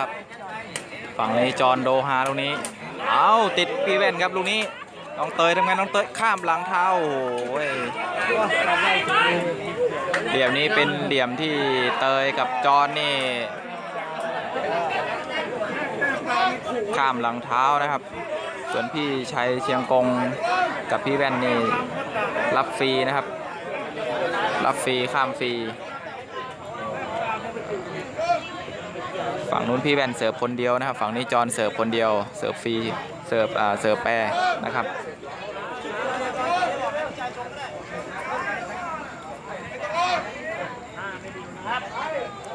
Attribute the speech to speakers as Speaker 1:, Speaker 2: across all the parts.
Speaker 1: ครับ ฝั่งนี้จอห์นโดฮาลูกนี้ เอาติดพี่แว่นครับลูกนี้ น้องเตยทำไงน้องเตยข้ามหลังเท้าโอ้โหเหลี่ยมนี้เป็นเหลี่ยมที่เตยกับจอห์นนี่ข้ามหลังเท้านะครับ ส่วนพี่ชัยเชียงกงกับพี่แว่นนี่รับฟรีนะครับ รับฟรีข้ามฟรี ฝั่งนู้นพี่แว่นเสิร์ฟคนเดียวนะครับ ฝั่งนี้จอห์นเสิร์ฟคนเดียว เสิร์ฟฟรี เสิร์ฟอ่าเสิร์ฟแปรนะครับ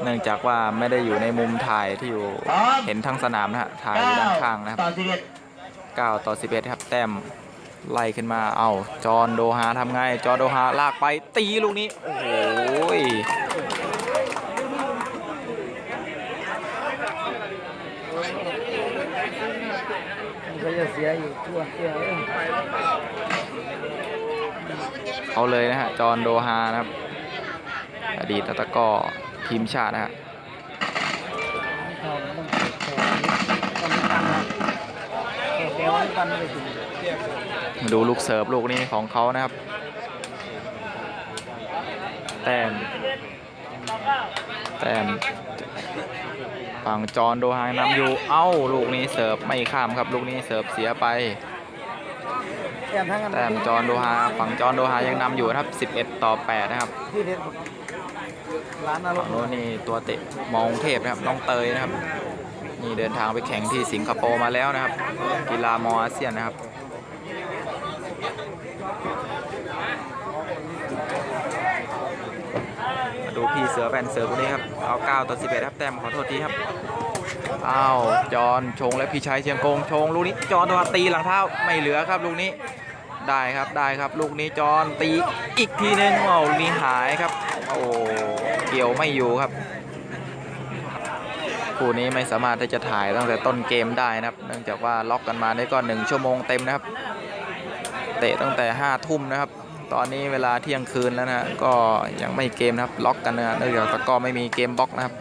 Speaker 1: เนื่องจากว่าไม่ได้อยู่ในมุมถ่ายที่อยู่
Speaker 2: พร้อม
Speaker 1: เห็นทั้งสนามนะฮะถ่ายอยู่ด้านข้างนะครับ
Speaker 2: ต่อสิบเอ็ด
Speaker 1: 9ต่อ 11 ครับ แต้มไล่ขึ้นมา เอาจอห์นโดฮาทำไง จอห์นโดฮาลากไปตีลูกนี้ โอ้โหย
Speaker 3: มันก็จะเสียอยู่ทั่วเสียเอา
Speaker 1: เลยนะฮะ จอห์นโดฮานะครับ อดีตตะกอทีมชาตินะฮะ
Speaker 3: มา
Speaker 1: ดูลูกเสิร์ฟลูกนี้ของเขานะครับ แต้มแต้ม ฝั่งจอห์นโดฮานำอยู่ เอ้า ลูกนี้เสิร์ฟไม่ข้ามครับ ลูกนี้เสิร์ฟเสียไป
Speaker 3: แต้มทั้งกัน
Speaker 1: แต้มจอห์นโดฮาฝั่งจอห์นโดฮายังนำอยู่นะครับ 11 ต่อ 8 นะครับ
Speaker 3: ที่เด็ดร้านอาร
Speaker 1: ฝั่
Speaker 3: ม
Speaker 1: ง
Speaker 3: ณ์
Speaker 1: โน้นนี่ตัวเตะมองเทพนะครับน้องเตยนะครับ นี่เดินทางไปแข่งที่สิงคโปร์มาแล้วนะครับ กีฬามออาเซียนนะครับ มา ดูพี่เสือแบนเสือคนนี้ครับเอา9ต่อ11ครับแต้มขอโทษทีครับอ้าวจอนชงและพี่ชัยเชียงกงชงลูกนี้จอนตัวตีหลังเท้าไม่เหลือครับลูกนี้ได้ครับได้ครับลูกนี้จอนตีอีกทีนึงเอาลูกนี้หายครับ โอ้เกี่ยวไม่อยู่ครับคู่นี้ไม่สามารถที่จะถ่ายตั้งแต่ต้นเกมได้นะครับ เนื่องจากว่าล็อกกันมาได้ก็หนึ่งชั่วโมงเต็มนะครับ เตะตั้งแต่5้าทุ่มนะครับ ตอนนี้เวลาเที่ยงคืนแล้วนะก็ยังไม่เกมนะครับล็อกกันนะเนื่องจากตะก้อไม่มีเกมบล็อกนะครับ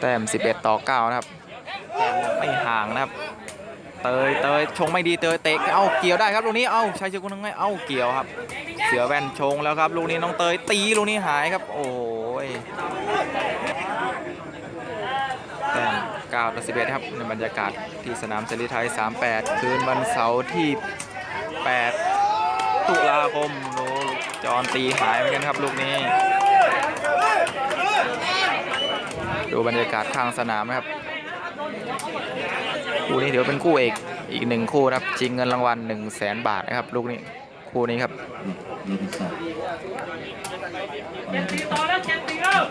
Speaker 1: แต้ม 11 ต่อ 9 นะครับแต้มไม่ห่างนะครับ เตยเตยชงไม่ดีเตยเตะเอาเกี่ยวได้ครับลูกนี้เอาชัยเชยกุลนึงไงเอาเกี่ยวครับ เสือแว่นชงแล้วครับลูกนี้น้องเตยตีลูกนี้หายครับ โอ้ยแต้ม 9ต่อ11 ครับในบรรยากาศที่สนามเสรีไทย 38 คืนวันเสาร์ที่ 8 ตุลาคมโอ้จอนตีหายเหมือนกันครับลูกนี้ ดูบรรยากาศข้างสนามนะครับ คู่นี้เดี๋ยวเป็นคู่เอกอีกหนึ่งคู่นะครับชิงเงินรางวัล1 0 0 0 0แสนบาทนะครับ ลูกนี้คู่นี้ครับเจ็ดตีต่อแล้ว
Speaker 4: เจ็ดตีแล้ว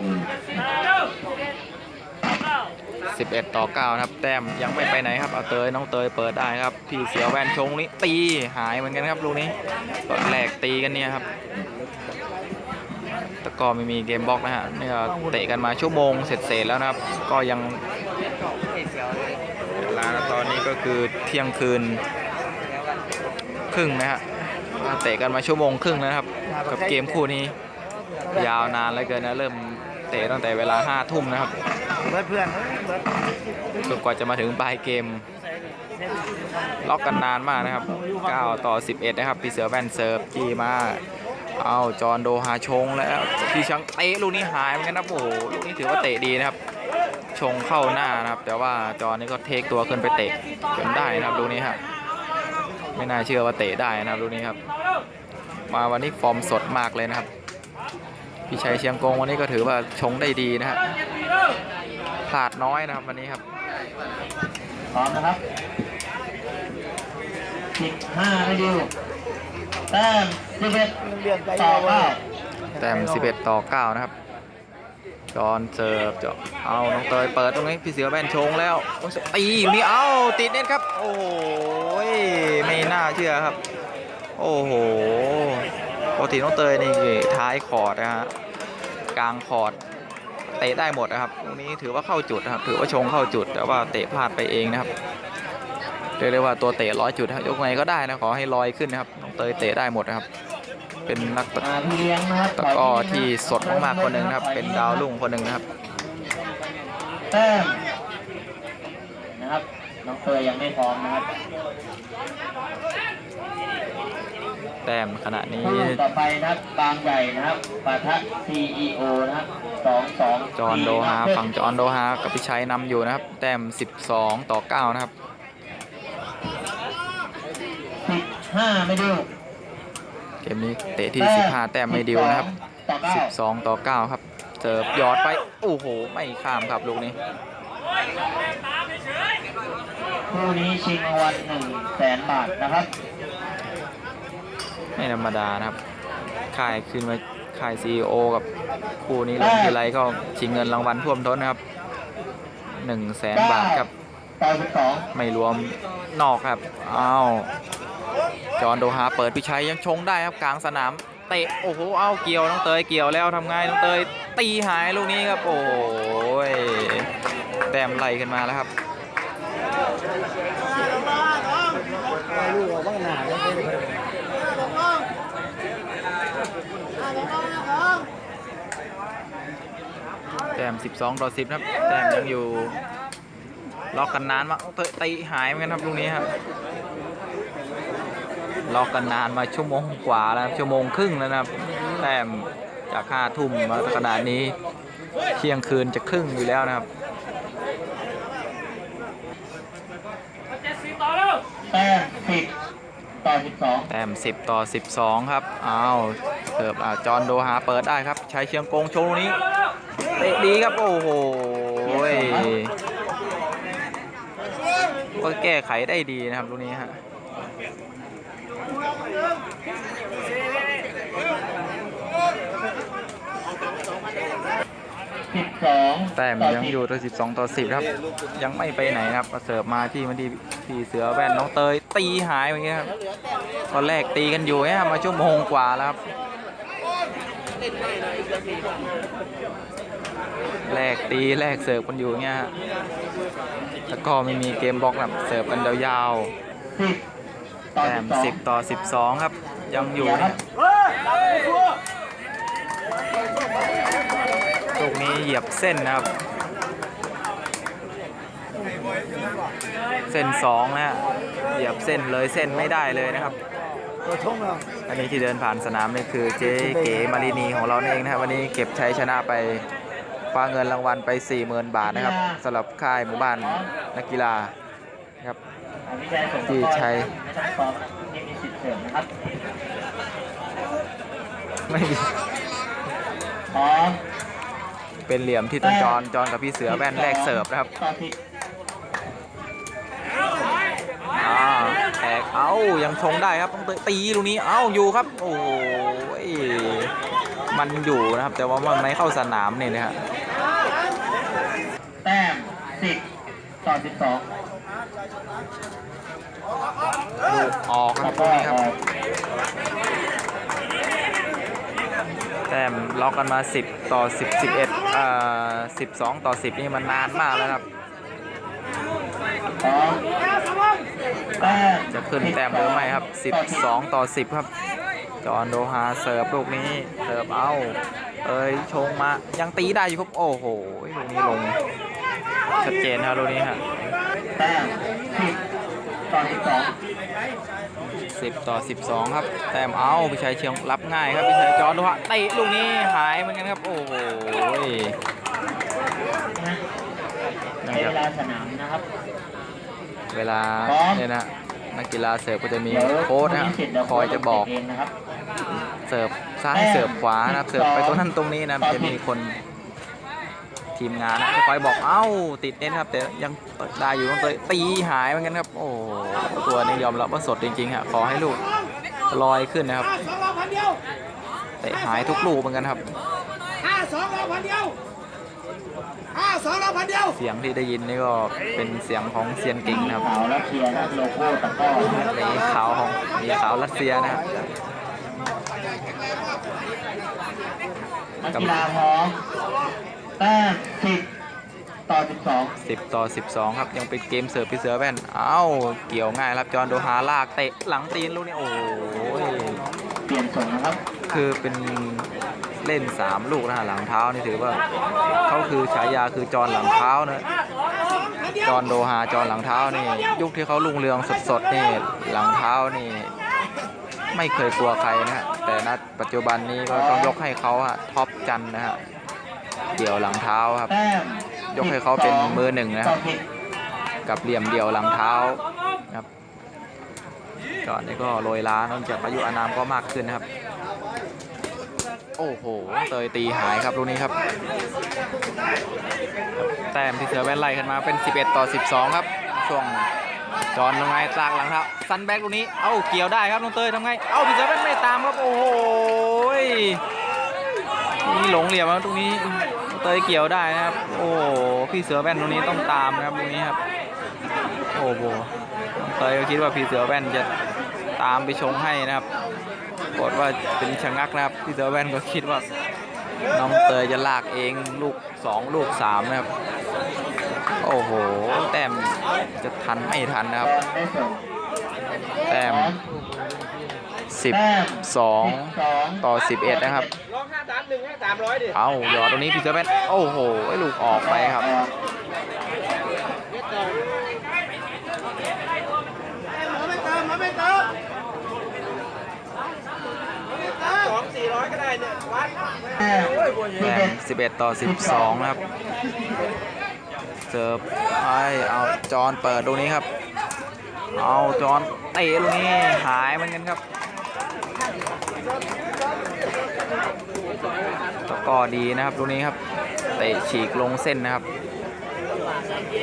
Speaker 4: 11
Speaker 1: ต่อ 9 ครับ แต้มยังไม่ไปไหนครับ เอาเตยน้องเตยเปิดได้ครับ พี่เสือแวนชงนี้ตีหายเหมือนกันครับลูกนี้ตอนแรกตีกันเนี่ยครับ ตะกอไม่มีเกมบล็อกนะฮะเนี่ยเตะกันมาชั่วโมงเสร็จๆแล้วนะครับ ก็ยังเวลาตอนนี้ก็คือเที่ยงคืน ครึ่งนะฮะเตะกันมาชั่วโมงครึ่งแล้วนะครับ กับเกมคู่นี้ ยาวนานเหลือเกินนะเริ่ม เตะตั้งแต่เวลาห้าทุ่มนะครับ
Speaker 3: เบิดเพื่อนเบิด
Speaker 1: จนกว่าจะมาถึงปลายเกม ล็อกกันนานมากนะครับ 9 ต่อ 11 นะครับ พี่เสือแว่นเซิร์ฟจี้มาเอาจอห์นโดฮาชงแล้วพี่ชังเตะลูกนี้หายเหมือนกันนะโอ้โหลูกนี้ถือว่าเตะดีนะครับ ชงเข้าหน้านะครับ แต่ว่าจอนนี่ก็เทคตัวขึ้นไปเตะจนได้นะครับลูกนี้ครับไม่น่าเชื่อว่าเตะได้นะครับลูกนี้ครับ มาวันนี้ฟอร์มสดมากเลยนะครับ พี่ชัยเชียงกงวันนี้ก็ถือว่าชงได้ดีนะฮะพลาดน้อยนะครับวันนี้ครับ
Speaker 2: พร้อมนะครับสิบห้าไม่ดิวแต้มสิบเอ็ด
Speaker 3: เรียนใจ
Speaker 2: ต่อเก้า
Speaker 1: แต้ม11 ต่อ 9 นะครับ จอห์นเสิร์ฟเจาะเอาน้องเตยเปิดตรงนี้พี่เสือแว่นชงแล้วโอ้ยตีอยู่นี่เอาติดเน็ตครับ โอ้โหยไม่น่าเชื่อครับ โอ้โห ปกติน้องเตยนี่ท้ายคอร์ดนะฮะกลางคอร์ดเตะได้หมดนะครับตรงนี้ถือว่าเข้าจุดนะครับถือว่าชงเข้าจุด แต่ว่าเตะพลาดไปเองนะครับเรียกได้ว่าตัวเตะร้อยจุดครับยกไงก็ได้นะขอให้ลอยขึ้นนะครับน้องเตยเตะได้หมดนะครับ เป็นนักตะตะกร้อที่สดมากๆคนหนึ่งนะครับ เป็นดาวรุ่งคนหนึ่งนะครับ
Speaker 2: แต้มนะครับน้องเตยยังไม่พร้อมนะครับ
Speaker 1: แต้มขณะนี้
Speaker 2: คู่ต่อไปนะครับบางใหญ่นะครับปะทะ CEO นะครับสองสอง
Speaker 1: จอห์นโดฮาฝั่งจอห์นโดฮากับพิชัยนำอยู่นะครับ แต้ม 12 ต่อ 9 นะครับ
Speaker 2: สิบห้าไม่ดู
Speaker 1: เกมนี้เตะที่ 15 แต้มไม่ดิวนะครับ
Speaker 2: ต่อเก้า
Speaker 1: 12 ต่อ 9 ครับเสิร์ฟหยอดไป โอ้โห ไม่ข้ามครับลูกนี้
Speaker 2: คู่นี้ชิงรางวัลหนึ่งแสนบาทนะครับ
Speaker 1: ไม่ธรรมดานะครับค่ายขึ้นมาค่าย CEO กับคู่นี้ลงทีไรก็ชิงเงินรางวัลท่วมท้นนะครับ1 0 0 0 0แสนบาทครับ
Speaker 2: ต่อสิบสอง
Speaker 1: ไม่รวมนอกครับอ้าวจอห์นโดฮาเปิดพิชัยยังชงได้ครับกลางสนามเตะโอ้โหเอาเกี่ยวน้องเตยเกี่ยวแล้วทำไงน้องเตยตีหายลูกนี้ครับโอ้ยแต้มไล่ขึ้นมาแล้วครับ
Speaker 3: ลูกเราบ้างหนาเลย
Speaker 1: แต้ม 12 ต่อ 10 ครับ แต้มยังอยู่ ล็อกกันนานมากเตะตีหายเหมือนกันครับลูกนี้ครับ ล็อกกันนานมาชั่วโมงกว่าแล้วครับชั่วโมงครึ่งแล้วนะครับ แต้มจากห้าทุ่มมาขนาดนี้ เที่ยงคืนจะครึ่งอยู่แล้วนะครับ
Speaker 2: แต้มสิบต่อสิบสอง
Speaker 1: แต้ม10ต่อ12ครับ อ้าว เสิร์ฟอ่าจอห์นโดฮาเปิดได้ครับ ใช้เชียงกงโชว์ลูกนี้ เตะดีครับ โอ้โหก็แก้ไขได้ดีนะครับลูกนี้ฮะ
Speaker 2: สิบสอง
Speaker 1: แต้มยังอยู่ตัว 12 ต่อ 10 ครับ ยังไม่ไปไหนครับเสิร์ฟมาที่มันที่พี่เสือแว่นน้องเตยตีหายอย่างเงี้ยครับตอนแรกตีกันอยู่เนี่ยมาชั่วโมงกว่าแล้วครับ แลกตีแลกเสิร์ฟกันอยู่เงี้ยฮะแล้วก็ไม่มีเกมบล็อกแบบเสิร์ฟกันยาว
Speaker 2: สิบ
Speaker 1: ๆ
Speaker 2: ต่อ
Speaker 1: แต้ม
Speaker 2: สิบสอง
Speaker 1: 10ต่อ12ครับ ยังอยู่เนี่ย
Speaker 2: บ
Speaker 1: ลูกนี้เหยียบเส้นนะครับ เส้นสองนะฮะเหยียบเส้นเลยเส้นไม่ได้เลยนะครับอันนี้ที่เดินผ่านสนามนี่คือเจ๊เก๋มารินีของเราเองนะครับวันนี้เก็บชัยชนะไป คว้าเงินรางวัลไป 40,000 บาทนะครับสำหรับค่ายหมู่บ้านนักกีฬาครับ
Speaker 2: วิชัยสม
Speaker 1: ที่ชัย
Speaker 2: ไม่ต้องซ้อมยังมีสิทธิ์เสริมนะครับ
Speaker 1: ไม่มี
Speaker 2: พร้อม
Speaker 1: เป็นเหลี่ยมที่ต้นจรจรกับพี่เสือแว่นแรกเสิร์ฟนะครั
Speaker 2: บ
Speaker 1: อ่าแตกเอ้ายังชงได้ครับต้องตีลูกนี้เอ้าอยู่ครับ โอ้ย มันอยู่นะครับ แต่ว่ามันไม่เข้าสนามนี่นะฮะ
Speaker 2: แต้มสิบต่อสิบสอง
Speaker 1: ลูกออกค
Speaker 2: แล้
Speaker 1: รับ
Speaker 2: ว
Speaker 1: ตร
Speaker 2: ก็
Speaker 1: งนี้ครับ
Speaker 2: ออก
Speaker 1: แต้มล็อกกันมา 10 ต่อ 10 11อ่า12 ต่อ 10 นี่มันนานมากแล้วครับ
Speaker 2: พร้อมแต้ม
Speaker 1: จะขึ้นแต้มหรือไม่ครับ 12 ต่อ 10 ครับ จอห์นโดฮาเสิร์ฟลูกนี้เสิร์ฟเอาเอ้ยชงมายังตีได้อยู่ครับโอ้โหลูกนี้ลงชัดเจนครับลูกนี้ฮะ
Speaker 2: แต้มสิบต่อสิบสอง
Speaker 1: 10ต่อ12ครับ แต้มเอาพี่ชัยเชียงรับง่ายครับพี่ชัยจอห์นโดฮาเตะลูกนี้หายเหมือนกันครับโอ้โห
Speaker 2: นะ
Speaker 1: นะ
Speaker 2: ใช้
Speaker 1: ค
Speaker 2: เว
Speaker 1: รับ
Speaker 2: ลาสนามนะครับ
Speaker 1: เวลา
Speaker 2: พร้อม
Speaker 1: เนี่ยนะนักกีฬาเสิร์ฟก็จะมี
Speaker 2: เดี๋ยว
Speaker 1: โค้ชนะ
Speaker 2: เสร็จเดี๋ยว
Speaker 1: คอยจะบอก
Speaker 2: เองนะครับ
Speaker 1: เสิร์ฟซ้ายเสิร์ฟขวานะครับเสิร์ฟไปตรงนั้นตรงนี้นะจะมีคนทีมงานนะคอยบอกเอ้าติดเน้นครับ แต่ยังได้อยู่ต้องเตยตีหายเหมือนกันครับ โอ้โหตัวนี้ยอมรับว่าสดจริงๆฮะขอให้ลูกลอยขึ้นนะครับ
Speaker 5: สองเราพันเดียว
Speaker 1: เตะหายทุกลูกเหมือนกันครับ
Speaker 5: ห้าสองเราพันเดียวห้าสองเราพันเดียว
Speaker 1: เสียงที่ได้ยินนี่ก็เป็นเสียงของเซียนเก่งนะครับ
Speaker 2: ขาวและเคลียร์นะโลโก้ตะกร้อนะครับ
Speaker 1: มีขาวของมีขาวรัสเซียนะครับ
Speaker 2: นักกีฬาพร้อมแต้มสิบต่อสิบสอง
Speaker 1: 10ต่อ12ครับยังเป็นเกมเสิร์ฟพี่เสือแว่นเอ้าเกี่ยวง่ายครับจอห์นโดฮาลากเตะหลังตีนลูกนี้โอ้ย
Speaker 2: เปลี่ยนส่งนะครับ
Speaker 1: คือเป็นเล่น 3 ลูกนะฮะหลังเท้านี่ถือว่าเขาคือฉายาคือจอห์นหลังเท้านะจอห์นโดฮาจอห์นหลังเท้านี่ยุคที่เขาลุงเรืองสดๆนี่หลังเท้านี่ ไม่เคยกลัวใครนะฮะแต่ณปัจจุบันนี้ก็ต้องยกให้เขาอะท็อปจันนะฮะเดี่ยวหลังเท้าครับ
Speaker 2: แต้ม
Speaker 1: ยกให้เขาเป็นมือหนึ่งนะค
Speaker 2: ต่
Speaker 1: รั
Speaker 2: อบสิบ
Speaker 1: กับเหลี่ยมเดี่ยวหลังเท้าครับจอห์นนี่ก็โรยล้าเนอกจากอายุอานามก็มากขึ้นนะครับ โอ้โหเตยตีหายครับลูกนี้ครับ แต้มที่เสือแว่นไล่ขึ้นมาเป็น 11 ต่อ 12 ครับ ช่วง จอนลงไงตากหลังเท้าซันแบ็กลูกนี้ เอ้าเกี่ยวได้ครับน้องเตยทำไง เอ้าพี่เสือแว่นไม่ตามครับโอ้โหยนี่หลงเหลี่ยมแล้วตรงนี้เตยเกี่ยวได้นะครับ โอ้พี่เสือแว่นตรงนี้ต้องตามนะครับตรงนี้ครับ โอ้โหเตยก็คิดว่าพี่เสือแว่นจะตามไปชงให้นะครับกฏว่าเป็นชะงักนะครับ พี่เสือแว่นก็คิดว่าน้องเตยจะลากเองลูก 2 ลูก 3 นะครับ โอ้โห แต้มจะทันไม่ทันนะครับ
Speaker 2: บอลได้ส่ง
Speaker 1: แต้ม
Speaker 2: แต้ม
Speaker 1: 12
Speaker 2: สอง
Speaker 1: ต่อ11นะครับ
Speaker 5: ลองห้าสามหนึ่งห้าสามร้อยดิ
Speaker 1: เอาหยอดตรงนี้พี่เสือแว่นโอ้โหไอ้ลูกออกไปครับ
Speaker 2: ออก
Speaker 5: มาไม่เติมมาไม่เติมสองสี่ร้อยก็ได้เนี่ยวัด
Speaker 2: แต้มสิบ
Speaker 1: แต้
Speaker 2: เอ็
Speaker 1: ม
Speaker 2: ด
Speaker 1: 11ต่อ12นะครับ เสิร์ฟไอเอาจอนเปิดตรงนี้ครับ เอาจอนเตะตรงนี้หายเหมือนกันครับตะก้อดีนะครับตรงนี้ครับเตะฉีกลงเส้นนะครับ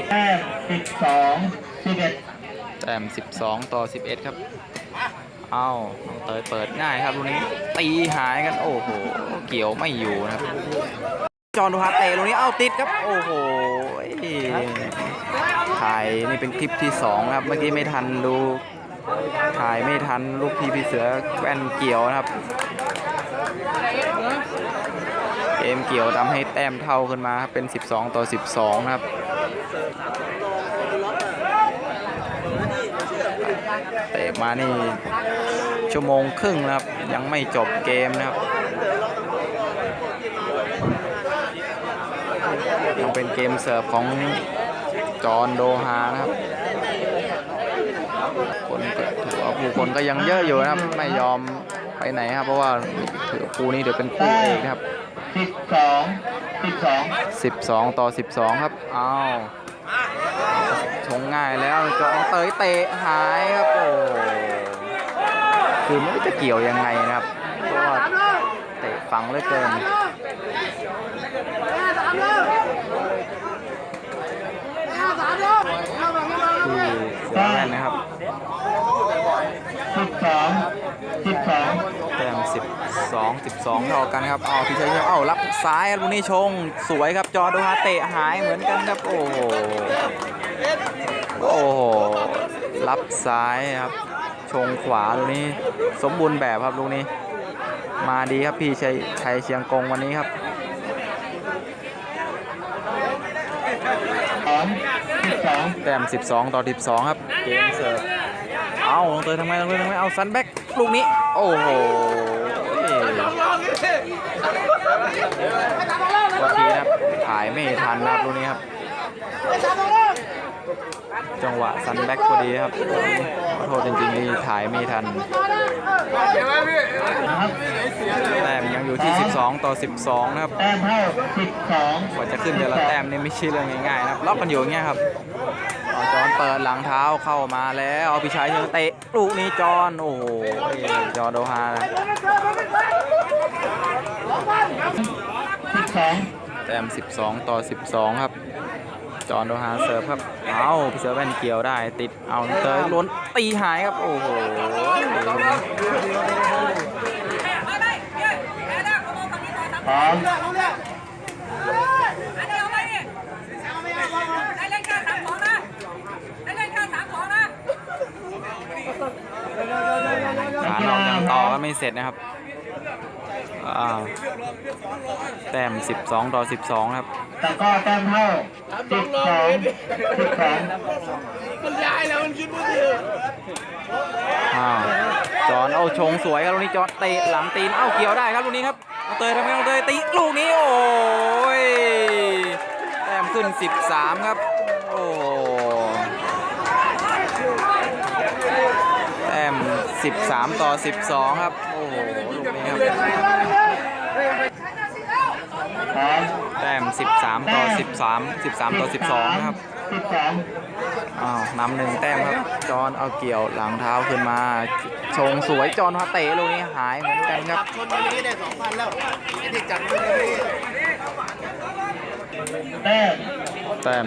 Speaker 2: แต้มสิบสองสิบเอ็ด
Speaker 1: แต้ม12ต่อ11ครับเอาเตยเปิดง่ายครับตรงนี้ตีหายกันโอ้โห เกี่ยวไม่อยู่นะครับ จอห์นดูฮาเตะตรงนี้เอ้าติดครับ โอ้โหถ่ายนี่เป็นคลิปที่2ครับ เมื่อกี้ไม่ทันดูถ่ายไม่ทันลูกที่พี่เสือแว่นเกี่ยวนะครับ เกมเกี่ยวทำให้แต้มเท่าขึ้นมาครับเป็น 12 ต่อ 12 นะครับเตะมานี่ชั่วโมงครึ่งนะครับ ยังไม่จบเกมนะครับ ยัง เป็นเกมเสิร์ฟของจอห์นโดฮานะครับ คนถือว่าผู้คนก็ยังเยอะอยู่นะครับ ไม่ยอมไปไหนครับ เพราะว่าถือคู่นี้เดี๋ยวเป็นคู่เอกนะครับ
Speaker 2: สิบสองสิบสอง
Speaker 1: 12 ต่อ 12 ครับ อ้าวชงง่ายแล้วจองเตยเตะหายครับโอ้คือไม่รู้จะเกี่ยวยังไงนะครับเพราะว่าเตะฝังเลือเกิน คือ เสือแว่นนะครับ
Speaker 2: สิบสองสิบสอง
Speaker 1: แต้ม12 12เท่ากันครับเอาพี่ชัยเอ้ารับซ้ายลูกนี้ชงสวยครับจอดูฮาเตะหายเหมือนกันครับโอ้โหโอ้โหรับซ้ายครับชงขวาลูกนี้ สมบูรณ์แบบครับลูกนี้ มาดีครับพี่ชัยชัยเชียงกงวันนี้ครับ
Speaker 2: สองสิบสอง
Speaker 1: แต้ม12 ต่อ 12 ครับ เกมเสิร์ฟเอาลงเตยทำไมลงเตยทำไมเอาซันแบ็กลูกนี้ โอ้โหโอเคครับถ่ายไม่ทันนะครับลูกนี้ครับ จังหวะซันแบ็กพอดีครับขอโทษจริงๆที่ถ่ายไม่ทัน
Speaker 2: นะครับ
Speaker 1: แต้มยังอยู่ที่ 12 ต่อ 12 นะครับ
Speaker 2: แต้มเท่าสิบสอง
Speaker 1: กว่าจะขึ้นแต่ละแต้มนี่ไม่ใช่เรื่องง่ายๆนะครับล็อกกันอยู่อย่างเงี้ยครับเอาจอนเปิดหลังเท้าเข้ามาแล้วเอาพิชัยเชิงเตะลูกนี้จอนโอ้โหจอโดฮานะ
Speaker 2: สิบสอง
Speaker 1: แต้ม 12 ต่อ 12 ครับ จอนโดฮาเสิร์ฟครับ เอาพิเซอร์แว่นเกี่ยวได้ ติดเอาเตยล้นตีหายครับ โอ้โห
Speaker 2: พร้อม
Speaker 1: ขานอกยังต่อก็ไม่เสร็จนะครับ อ้าวแต้ม 12 ต่อ 12 ครับ
Speaker 2: แต่ก็แต้มเท่าสิบสองสิบสอง
Speaker 1: อ้าวจอนเอาชงสวยครับลูกนี้จอนเตะหลังตีนเอ้าเกี่ยวได้ครับลูกนี้ครับน้องเตยทำไมน้องเตยตีลูกนี้โอ้ยแต้มขึ้น 13 ครับ โอ้แต้ม 13 ต่อ 12 ครับ โอ้โหลูกนี้ครับ
Speaker 2: พร้อม
Speaker 1: แต้ม 13 ต่อ 13 13 ต่อ 12 นะครับ
Speaker 2: สิบสอง
Speaker 1: อ้าวนำหนึ่งแต้มครับ จอนเอาเกี่ยวหลังเท้าขึ้นมาชงสวยจอนพาเตะลูกนี้หายเหมือนกันครับ
Speaker 5: ชนวันนี้ได้สองพันแล้วไอ้ที่จับชนวันนี้
Speaker 2: แต้ม
Speaker 1: แต้ม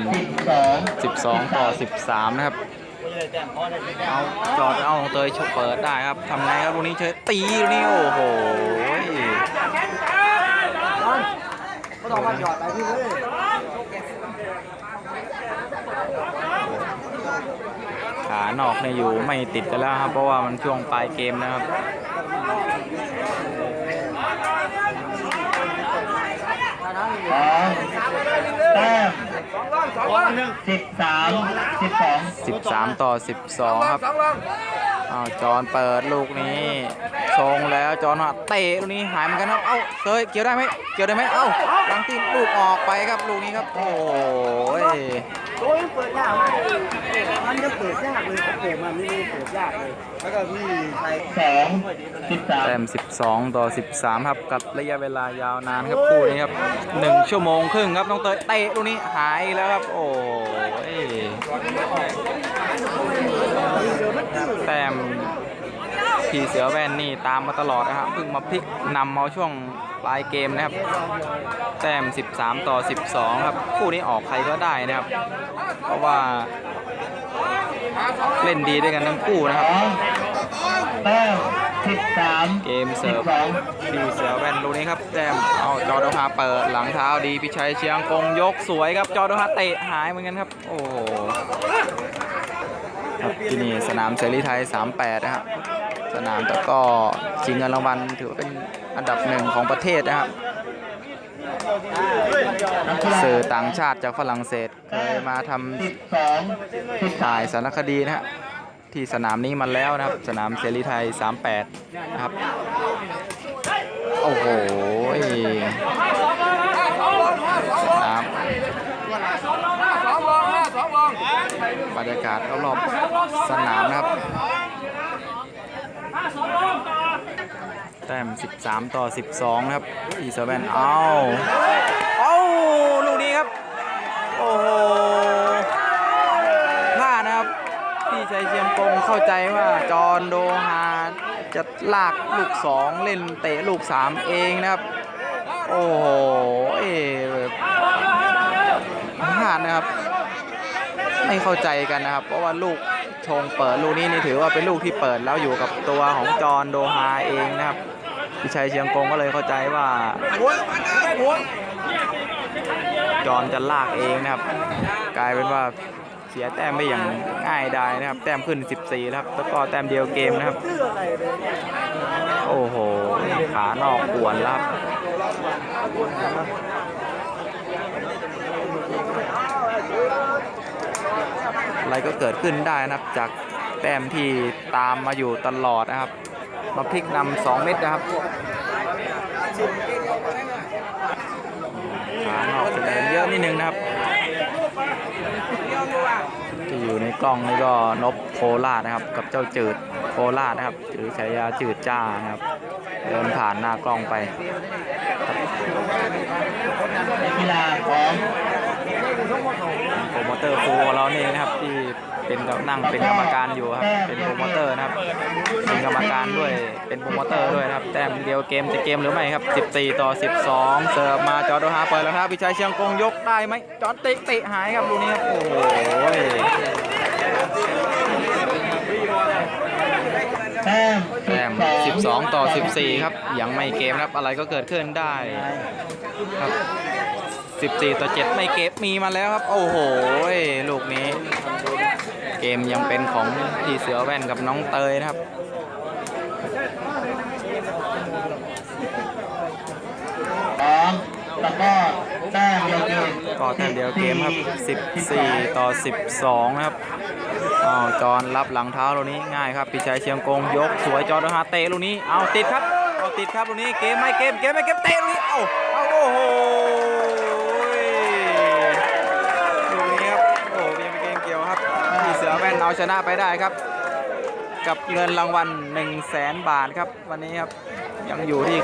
Speaker 2: สิบสอง
Speaker 1: 12 ต่อ 13 นะครับ เอาจอดเอาเตยชกเปิดได้ครับทำไงครับลูกนี้เฉยตีลูกนี้โอ้โห
Speaker 3: ก็ ต้องมาหยอดไปพี่เลย
Speaker 1: ขานอกเนี่ยอยู่ไม่ติดกันแล้วครับ เพราะว่ามันช่วงปลายเกมนะครับ
Speaker 2: พร้อมแต้มสิบสามสิบสอง
Speaker 1: 13ต่อ12ครับ อ้าวจอนเปิดลูกนี้ชงแล้วจอนว่าเตะลูกนี้หายเหมือนกันครับเอ้าเตยเกี่ยวได้ไหมเกี่ยวได้ไหมเอ้าลังตีนลูกออกไปครับลูกนี้ครับโอ้ย
Speaker 3: โอ้ยเปิดยากมากมันจะเปิดยากเลยครับเกมมันไม่ได้เปิดยากเลยแล้วก็มีใคร
Speaker 2: สองสิบสาม
Speaker 1: แต้ม12ต่อ13ครับกับระยะเวลายาวนานครับคู่นี้ครับ1ชั่วโมงครึ่งครับน้องเตยเตะลูกนี้หายแล้วครับโอ้ย แต้มพี่เสือแว่นนี่ตามมาตลอดนะครับเพิ่งมาพลิกนำมาช่วงปลายเกมนะครับ แต้ม 13 ต่อ 12 ครับ คู่นี้ออกใครก็ได้นะครับ เพราะว่าเล่นดีด้วยกันทั้งคู่นะ
Speaker 2: ส
Speaker 1: ครับ
Speaker 2: องแต้มสิบสาม
Speaker 1: เกม
Speaker 2: สิ
Speaker 1: เสิ
Speaker 2: บ
Speaker 1: ร์ฟ
Speaker 2: สอง
Speaker 1: ดีเสือแว่นลูกนี้ครับแจมเอาจอร์ดฮาเปิดหลังเท้าดีพิชัยเชียงกงยกสวยครับจอร์ดฮาเตะหายเหมือนกันครับ โอ้โห ครับที่นี่สนามเสรีไทย 38 นะครับสนามแต่ก็ชิงเงินรางวัลถือว่าเป็นอันดับหนึ่งของประเทศนะครับสื่อต่างชาติจากฝรั่งเศสเคยมาทำถ่ายสารคดีนะฮะที่สนามนี้มาแล้วนะครับ สนามเสรีไทย 38 นะครับ โอ้โหน้ำ บรรยากาศรอบๆสนามนะครับ แต้ม 13 ต่อ 12 นะครับ อีเซเว่นเอาเอาลูกนี้ครับ โอ้โหพลาดนะครับ พี่ชัยเชียงกงเข้าใจว่าจอห์นโดฮาจะลากลูก 2 เล่นเตะลูก 3 เองนะครับ โอ้โห เอ้แบบพลาดนะครับ ไม่เข้าใจกันนะครับ เพราะว่าลูกชงเปิดลูกนี้นี่ถือว่าเป็นลูกที่เปิดแล้วอยู่กับตัวของจอห์นโดฮาเองนะครับพี่ชัยเชียงกงก็เลยเข้าใจว่าจอห์นจะลากเองนะครับ กลายเป็นว่าเสียแต้มไปอย่างง่ายดายนะครับ แต้มขึ้น 14 ครับ แล้วก็แต้มเดียวเกมนะครับ โอ้โห ขานอกกวนแล้วครับ อะไรก็เกิดขึ้นได้นะครับ จากแต้มที่ตามมาอยู่ตลอดนะครับ มาพลิกนำสองเม็ดนะครับขานอกแสดงเยอะนิดนึงนะครับที่อยู่ในกล้องนี่ก็นบโคราชนะครับ กับเจ้าจืดโคราชนะครับหรือฉายาจืดจ้านะครับเดินผ่านหน้ากล้องไป
Speaker 2: นักกีฬาพร้อม
Speaker 1: โปรโมเตอร์ฟูของเราเนี่นะครับที่เป็นกับนั่งเป็นกรรมการอยู่ครับเป็นโปรโมเตอร์นะครับเป็นกรรมการด้วยเป็นโปรโมเตอร์ด้วยนะครับแต้มเดียวเกมจะเกมหรือไม่ครับ 14 ต่อ 12 เสิร์ฟมาจอร์โดฮาเปิดแล้วครับพิชัยเชียงกงยกได้ไหมจอร์ดตะเตะหายครับลูกนี้ครับโอ้โห
Speaker 2: แต้ม
Speaker 1: แต้ม12 ต่อ 14 ครับ ยังไม่เกมครับ อะไรก็เกิดขึ้นได้ครับ 14 ต่อ 7 ไม่เกมมีมาแล้วครับ โอ้โห ลูกนี้ เกมยังเป็นของพี่เสือแว่นกับน้องเตยนะครับ
Speaker 2: สองตะกร้อแต้มเดียวเกม
Speaker 1: ก็แต้มเดียวเกมครับ 14 ต่อ 12 นะครับอ้าวจอนรับหลังเท้าลูกนี้ง่ายครับพิชัยเชียงกงยกสวยจอนโดฮาเตะลูกนี้ เอาติดครับ เอาติดครับลูกนี้เกมไม่เกมเกมไม่เกมเตะลูกนี้ เอาเอาโอ้โหลูกนี้ครับโอ้โหยังไม่เกมเกี่ยวครับพี่ เอแว่นเอาชนะไปได้ครับ กับเงินรางวัล1 0 0 0 0แสนบาทครับ วันนี้ครับยังอยู่ที่